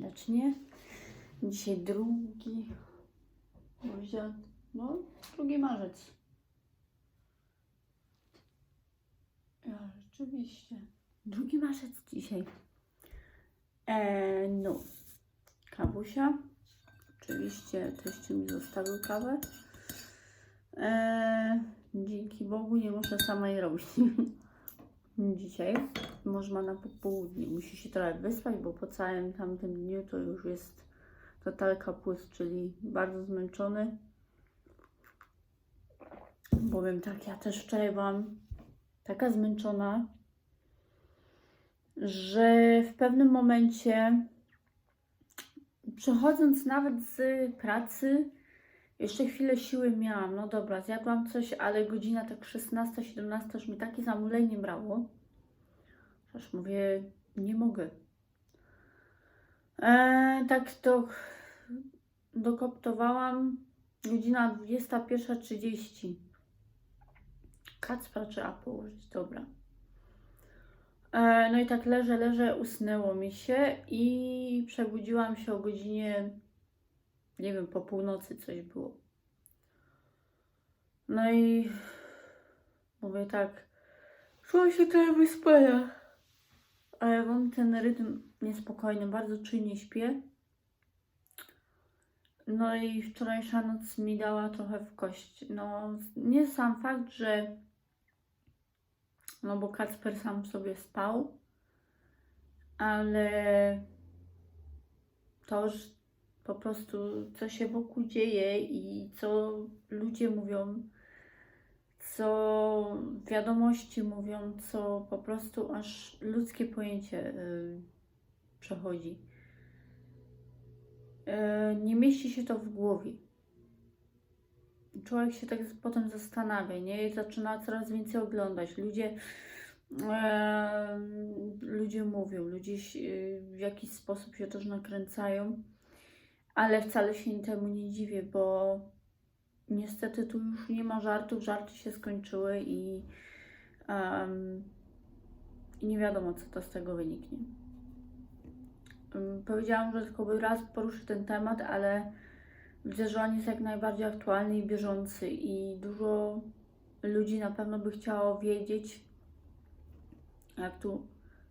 serdecznie. Dzisiaj drugi, no, drugi marzec. Ja, rzeczywiście. Drugi marzec dzisiaj. E, no, kawusia. Oczywiście teściu mi zostawił kawę. E, dzięki Bogu nie muszę sama robić. Dzisiaj można na popołudnie. Musi się trochę wyspać, bo po całym tamtym dniu to już jest totalka plus, czyli bardzo zmęczony. Powiem tak, ja też wczoraj byłam taka zmęczona, że w pewnym momencie przechodząc nawet z pracy, jeszcze chwilę siły miałam. No dobra, zjadłam coś, ale godzina tak 16-17 już mi takie zamulenie brało. Aż mówię, nie mogę. E, tak to dokoptowałam. Godzina 21.30. Kacpra trzeba położyć, dobra. E, no i tak leżę, leżę, usnęło mi się i przebudziłam się o godzinie, nie wiem, po północy coś było. No i mówię tak, czułam się trochę wyspana, ale mam ten rytm niespokojny, bardzo czujnie śpię. No i wczorajsza noc mi dała trochę w kość. No, nie sam fakt, że no bo Kacper sam sobie spał, ale to, że po prostu co się wokół dzieje i co ludzie mówią, co wiadomości mówią, co po prostu aż ludzkie pojęcie y, przechodzi. Y, nie mieści się to w głowie. Człowiek się tak potem zastanawia, nie? I zaczyna coraz więcej oglądać. Ludzie, e, ludzie mówią, ludzie w jakiś sposób się też nakręcają, ale wcale się temu nie dziwię, bo niestety tu już nie ma żartów, żarty się skończyły i, em, i nie wiadomo, co to z tego wyniknie. Em, Powiedziałam, że tylko raz poruszę ten temat, ale Widzę, że on jest jak najbardziej aktualny i bieżący i dużo ludzi na pewno by chciało wiedzieć, jak tu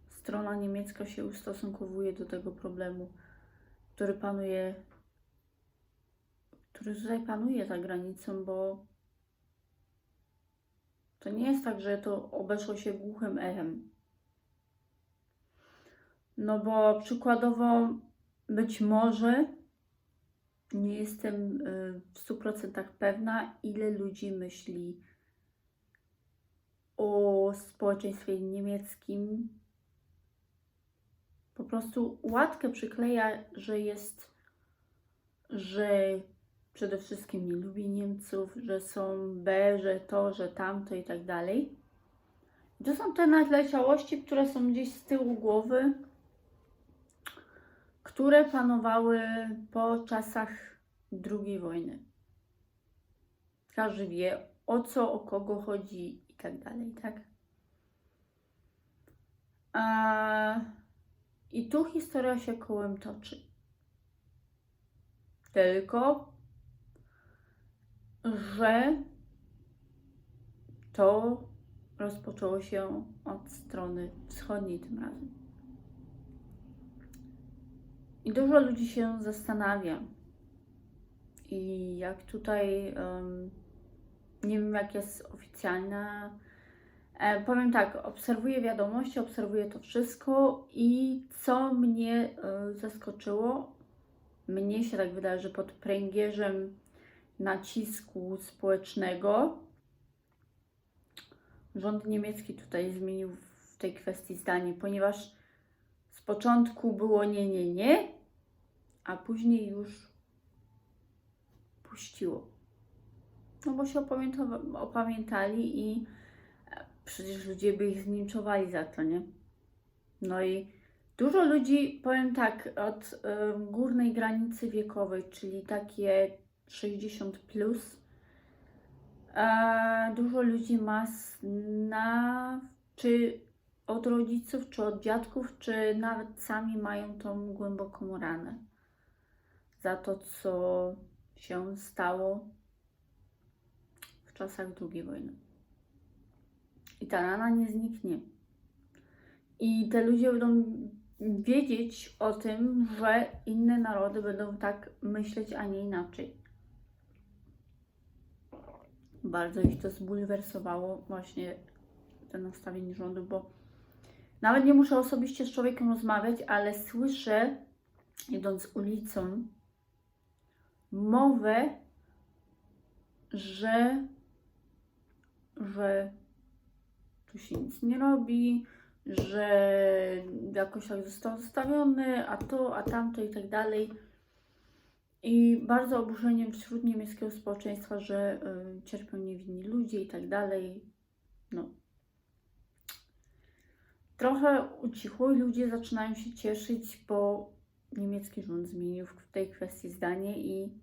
strona niemiecka się ustosunkowuje do tego problemu, który panuje, który tutaj panuje za granicą, bo to nie jest tak, że to obeszło się głuchym echem. No bo przykładowo być może nie jestem y, w 100% pewna, ile ludzi myśli o społeczeństwie niemieckim. Po prostu łatkę przykleja, że jest, że przede wszystkim nie lubi Niemców, że są B, że to, że tamto i tak dalej. To są te nadleciałości, które są gdzieś z tyłu głowy, które panowały po czasach II wojny. Każdy wie o co, o kogo chodzi i tak dalej, tak? A, I tu historia się kołem toczy. Tylko, że to rozpoczęło się od strony wschodniej tym razem. I dużo ludzi się zastanawia. I jak tutaj, em, nie wiem jak jest oficjalna, e, powiem tak, obserwuję wiadomości, obserwuję to wszystko i co mnie e, zaskoczyło, mnie się tak wydaje, że pod pręgierzem nacisku społecznego rząd niemiecki tutaj zmienił w tej kwestii zdanie, ponieważ z początku było nie, nie, nie, a później już puściło. No bo się opamięta- opamiętali i przecież ludzie by ich zlinczowali za to, nie? No i dużo ludzi, powiem tak, od em, górnej granicy wiekowej, czyli takie 60 plus, dużo ludzi ma na, czy od rodziców, czy od dziadków, czy nawet sami mają tą głęboką ranę za to, co się stało w czasach II wojny. I ta rana nie zniknie. I te ludzie będą wiedzieć o tym, że inne narody będą tak myśleć, a nie inaczej. Bardzo ich to zbulwersowało, właśnie to nastawienie rządu, bo nawet nie muszę osobiście z człowiekiem rozmawiać, ale słyszę, idąc ulicą, mowę, że, że tu się nic nie robi, że jakoś tak został zostawiony, a to, a tamto i tak dalej. I bardzo oburzeniem wśród niemieckiego społeczeństwa, że y, cierpią niewinni ludzie i tak dalej. No. Trochę ucichło i ludzie zaczynają się cieszyć, bo niemiecki rząd zmienił w tej kwestii zdanie i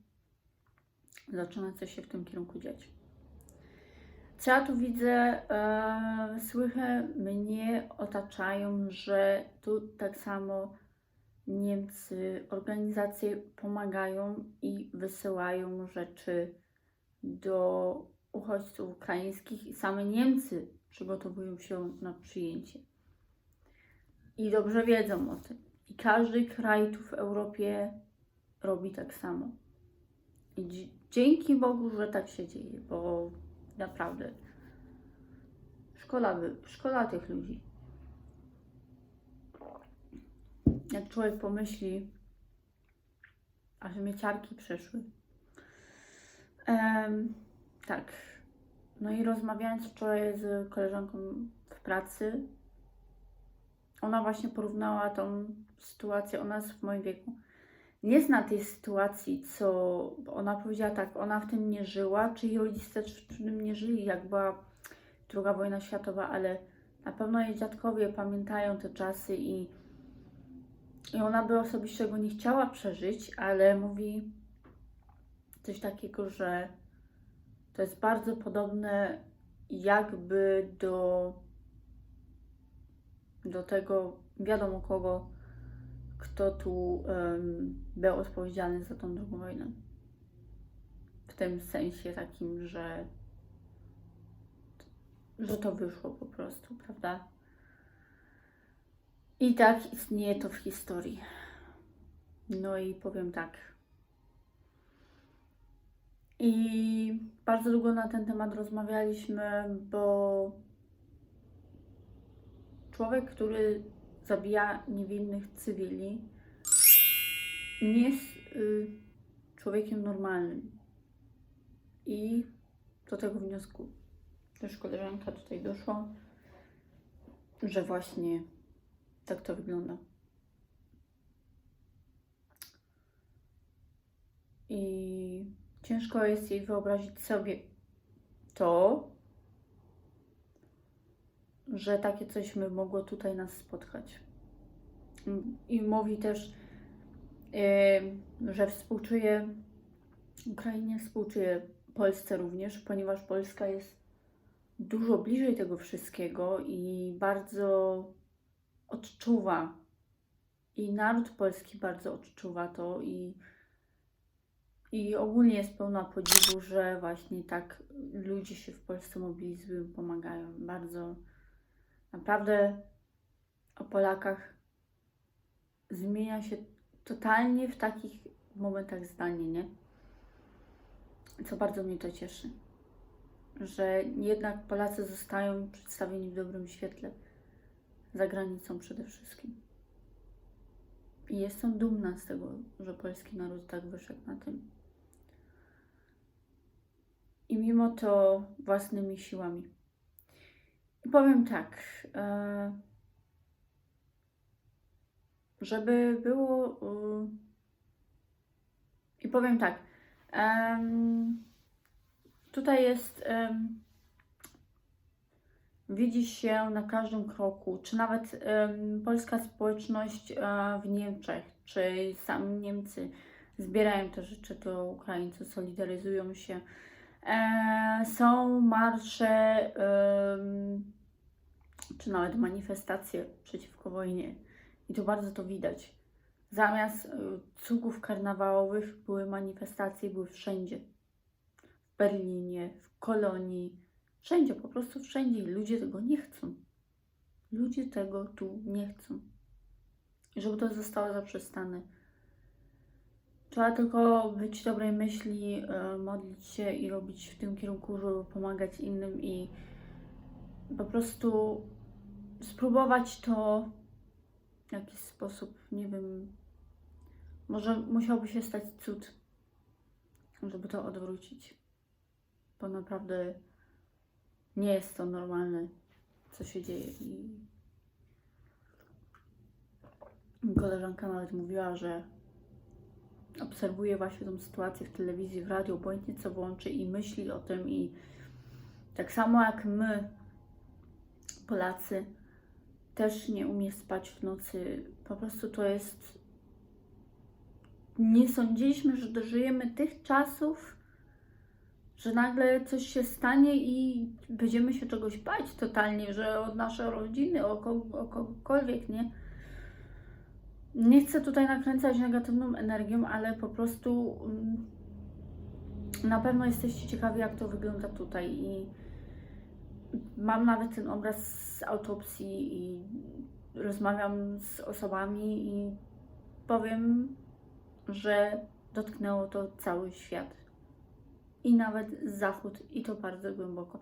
zaczyna coś się w tym kierunku dziać. Co ja tu widzę, e, słychę mnie otaczają, że tu tak samo Niemcy, organizacje pomagają i wysyłają rzeczy do uchodźców ukraińskich i same Niemcy przygotowują się na przyjęcie. I dobrze wiedzą o tym. I każdy kraj tu w Europie robi tak samo. I dzi- dzięki Bogu, że tak się dzieje, bo naprawdę szkoda, szkoda tych ludzi. Jak człowiek pomyśli, aż mnie ciarki przeszły. Tak. No i rozmawiając wczoraj z koleżanką w pracy, ona właśnie porównała tą sytuację, ona jest w moim wieku. Nie zna tej sytuacji, co ona powiedziała tak, ona w tym nie żyła, czy jej rodzice też w tym nie żyli, jak była druga wojna światowa, ale na pewno jej dziadkowie pamiętają te czasy i, i ona by osobiście tego nie chciała przeżyć, ale mówi coś takiego, że to jest bardzo podobne jakby do do tego wiadomo kogo, kto tu em, był odpowiedzialny za tą drugą wojnę. W tym sensie takim, że, że to wyszło po prostu, prawda? I tak istnieje to w historii. No i powiem tak. I bardzo długo na ten temat rozmawialiśmy, bo człowiek, który zabija niewinnych cywili, nie jest y, człowiekiem normalnym. I do tego wniosku też koleżanka tutaj doszła, że właśnie tak to wygląda. I ciężko jest jej wyobrazić sobie to, że takie coś by mogło tutaj nas spotkać. I mówi też, yy, że współczuje Ukrainie, współczuje Polsce również, ponieważ Polska jest dużo bliżej tego wszystkiego i bardzo odczuwa. I naród polski bardzo odczuwa to i, i ogólnie jest pełna podziwu, że właśnie tak ludzie się w Polsce mobilizują, pomagają. Bardzo naprawdę o Polakach zmienia się totalnie w takich momentach zdanie, nie? Co bardzo mnie to cieszy. Że jednak Polacy zostają przedstawieni w dobrym świetle. Za granicą przede wszystkim. I jestem dumna z tego, że polski naród tak wyszedł na tym. I mimo to własnymi siłami. I powiem tak, e, żeby było. e, I powiem tak. Tutaj jest. Widzi się na każdym kroku, czy nawet em, polska społeczność e, w Niemczech, czy sami Niemcy zbierają te rzeczy do Ukraińców, solidaryzują się. E, są marsze em, czy nawet manifestacje przeciwko wojnie. I to bardzo to widać. Zamiast y, cugów karnawałowych były manifestacje, były wszędzie. W Berlinie, w Kolonii, wszędzie, po prostu wszędzie. Ludzie tego nie chcą. Ludzie tego tu nie chcą. Żeby to zostało zaprzestane. Trzeba tylko być dobrej myśli, y, modlić się i robić w tym kierunku, żeby pomagać innym i po prostu spróbować to w jakiś sposób, nie wiem, może musiałby się stać cud, żeby to odwrócić. Bo naprawdę nie jest to normalne, co się dzieje. I koleżanka nawet mówiła, że obserwuje właśnie tą sytuację w telewizji, w radiu, obojętnie co włączy i myśli o tym i tak samo jak my, Polacy, też nie umie spać w nocy. Po prostu to jest. Nie sądziliśmy, że dożyjemy tych czasów, że nagle coś się stanie i będziemy się czegoś bać totalnie, że od naszej rodziny, o, ko- o kogokolwiek, nie? Nie chcę tutaj nakręcać negatywną energią, ale po prostu mm, na pewno jesteście ciekawi, jak to wygląda tutaj i mam nawet ten obraz z autopsji i rozmawiam z osobami i powiem, że dotknęło to cały świat. I nawet Zachód, i to bardzo głęboko.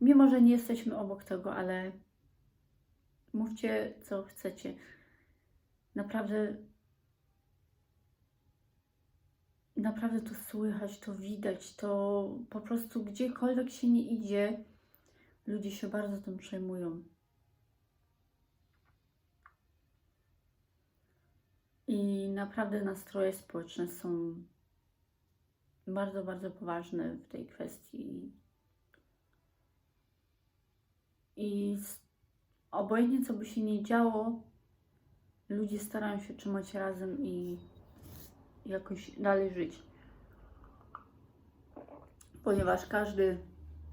Mimo, że nie jesteśmy obok tego, ale mówcie co chcecie. Naprawdę, naprawdę to słychać, to widać, to po prostu gdziekolwiek się nie idzie, ludzie się bardzo tym przejmują. I naprawdę nastroje społeczne są bardzo, bardzo poważne w tej kwestii. I obojętnie co by się nie działo, ludzie starają się trzymać razem i jakoś dalej żyć. Ponieważ każdy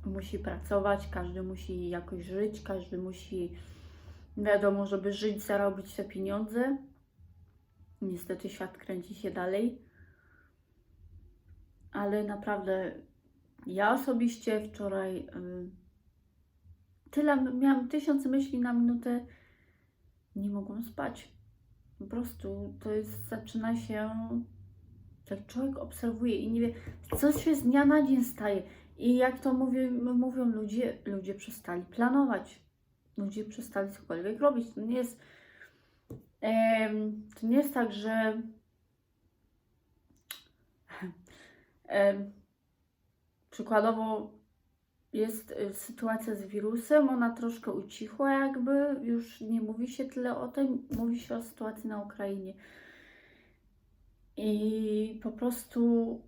musi pracować, każdy musi jakoś żyć, każdy musi, wiadomo, żeby żyć, zarobić te pieniądze. Niestety świat kręci się dalej. Ale naprawdę, ja osobiście wczoraj ym, tyle miałam tysiąc myśli na minutę, nie mogłam spać. Po prostu to jest, zaczyna się, tak człowiek obserwuje i nie wie, co się z dnia na dzień staje. I jak to mówią, mówią ludzie, ludzie przestali planować. Ludzie przestali cokolwiek robić. To nie jest, to nie jest tak, że przykładowo jest y, sytuacja z wirusem, ona troszkę ucichła jakby, już nie mówi się tyle o tym, mówi się o sytuacji na Ukrainie. I po prostu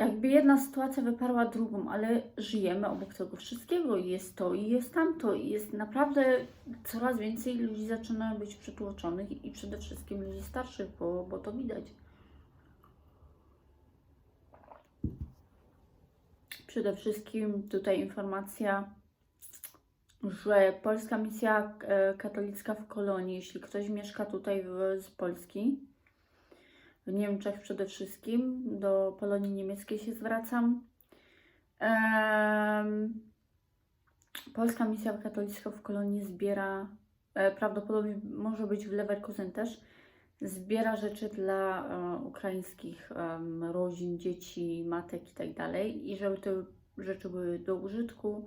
jakby jedna sytuacja wyparła drugą, ale żyjemy obok tego wszystkiego. i Jest to i jest tamto. I jest naprawdę coraz więcej ludzi zaczyna być przytłoczonych i przede wszystkim ludzi starszych, bo, bo to widać. Przede wszystkim tutaj informacja, że Polska Misja e, Katolicka w Kolonii, jeśli ktoś mieszka tutaj w, z Polski, w Niemczech przede wszystkim, do Polonii niemieckiej się zwracam. Em, Polska Misja Katolicka w Kolonii zbiera, e, prawdopodobnie może być w Leverkusen też, zbiera rzeczy dla e, ukraińskich rodzin, dzieci, matek i tak dalej. I żeby te rzeczy były do użytku,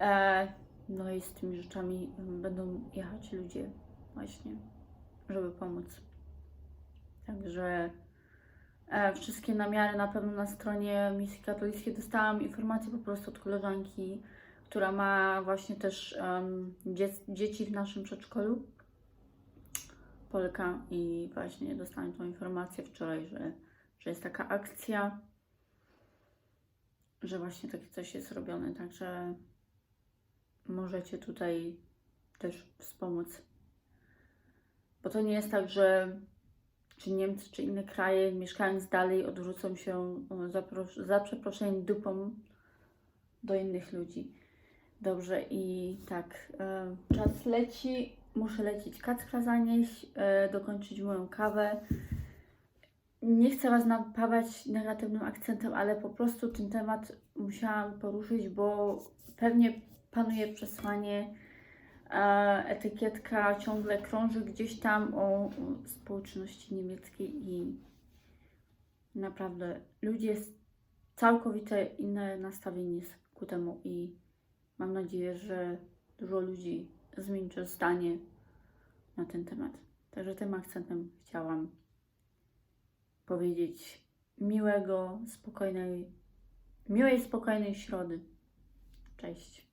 e, no i z tymi rzeczami będą jechać ludzie właśnie, żeby pomóc. Także e, wszystkie namiary na pewno na stronie Misji Katolickiej dostałam informację po prostu od koleżanki, która ma właśnie też dzie- dzieci w naszym przedszkolu. Polka i właśnie dostałam tą informację wczoraj, że, że jest taka akcja, że właśnie takie coś jest robione, także możecie tutaj też wspomóc. Bo to nie jest tak, że czy Niemcy, czy inne kraje, mieszkając dalej, odwrócą się e, za, za przeproszeniem dupą do innych ludzi. Dobrze, i tak, e, czas leci. Muszę lecieć kacpra zanieść, e, dokończyć moją kawę. Nie chcę Was napawać negatywnym akcentem, ale po prostu ten temat musiałam poruszyć, bo pewnie panuje przesłanie, e, etykietka ciągle krąży gdzieś tam o, społeczności niemieckiej i naprawdę ludzie całkowite inne nastawienie ku temu i mam nadzieję, że dużo ludzi zmieni zdanie na ten temat. Także tym akcentem chciałam powiedzieć miłego, spokojnej, miłej, spokojnej środy. Cześć.